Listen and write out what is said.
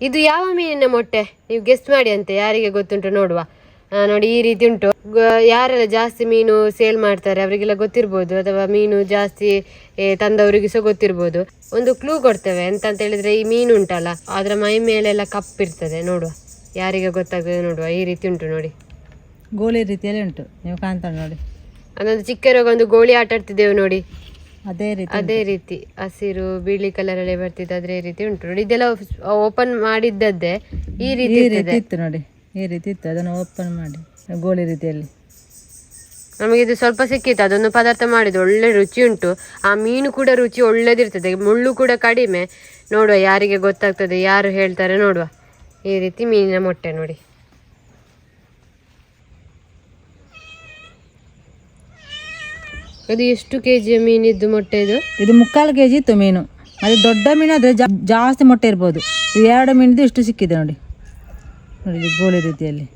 ಇದು ಯಾವ ಮೀನಿನ ಮೊಟ್ಟೆ? ನೀವು ಗೆಸ್ಟ್ ಮಾಡಿ ಅಂತೆ ಯಾರಿಗೆ ಗೊತ್ತುಂಟು ನೋಡುವ. ನೋಡಿ ಈ ರೀತಿ ಉಂಟು. ಯಾರೆಲ್ಲ ಜಾಸ್ತಿ ಮೀನು ಸೇಲ್ ಮಾಡ್ತಾರೆ ಅವರಿಗೆಲ್ಲ ಗೊತ್ತಿರ್ಬೋದು ಅಥವಾ ಮೀನು ಜಾಸ್ತಿ ತಂದವರಿಗೆ ಸಹ ಗೊತ್ತಿರ್ಬೋದು. ಒಂದು ಕ್ಲೂ ಕೊಡ್ತೇವೆ ಎಂತ ಅಂತ ಹೇಳಿದ್ರೆ ಈ ಮೀನು ಉಂಟಲ್ಲ ಅದರ ಮೈ ಮೇಲೆಲ್ಲ ಕಪ್ಪಿರ್ತದೆ ನೋಡುವ. ಯಾರಿಗೆ ಗೊತ್ತಾಗ್ತದೆ ನೋಡುವ ಈ ರೀತಿ ಉಂಟು ನೋಡಿ. ಗೋಳಿ ರೀತಿಯಲ್ಲಿ ಉಂಟು ನೀವು ಕಾಣ್ತಾರೆ ನೋಡಿ. ಅದೊಂದು ಚಿಕ್ಕರೋಗ ಒಂದು ಗೋಳಿ ಆಟ ಆಡ್ತಿದ್ದೇವೆ ನೋಡಿ. ಅದೇ ರೀತಿ ಅದೇ ರೀತಿ. ಹಸಿರು ಬಿಳಿ ಕಲರ್ ಅಲ್ಲಿ ಬರ್ತಿದ್ದು ಅದೇ ರೀತಿ ಉಂಟು ನೋಡಿ. ಇದೆಲ್ಲ ಓಪನ್ ಮಾಡಿದ್ದದ್ದೇ ಈ ರೀತಿ ಈ ರೀತಿ ಇತ್ತು ನೋಡಿ. ಈ ರೀತಿ ಇತ್ತು. ಅದನ್ನು ಓಪನ್ ಮಾಡಿ. ಗೋಳಿ ರೀತಿಯಲ್ಲಿ. ನಮಗೆ ಇದು ಸ್ವಲ್ಪ ಸಿಕ್ಕಿತ್ತು. ಅದೊಂದು ಪದಾರ್ಥ ಮಾಡಿದ್ದು. ಒಳ್ಳೆ ರುಚಿ ಉಂಟು. ಆ ಮೀನು ಕೂಡ ರುಚಿ ಒಳ್ಳೇದಿರ್ತದೆ. ಮುಳ್ಳು ಕೂಡ ಕಡಿಮೆ. ನೋಡುವ ಯಾರಿಗೆ ಗೊತ್ತಾಗ್ತದೆ ಯಾರು ಹೇಳ್ತಾರೆ ನೋಡುವ. ಈ ರೀತಿ ಮೀನಿನ ಮೊಟ್ಟೆ ನೋಡಿ. ಅದು ಎಷ್ಟು ಕೆ ಜಿ ಮೀನಿದ್ದು ಮೊಟ್ಟೆ ಇದು? ಇದು ಮುಕ್ಕಾಲು ಕೆ ಜಿ ಇತ್ತು ಮೀನು. ಅದು ದೊಡ್ಡ ಮೀನು ಆದರೆ ಜಾಸ್ತಿ ಮೊಟ್ಟೆ ಇರ್ಬೋದು. ಎರಡು ಮೀನಿದ್ದು ಇಷ್ಟು ಸಿಕ್ಕಿದೆ ನೋಡಿ. ನೋಡಿ ಗೋಳಿ ರೀತಿಯಲ್ಲಿ.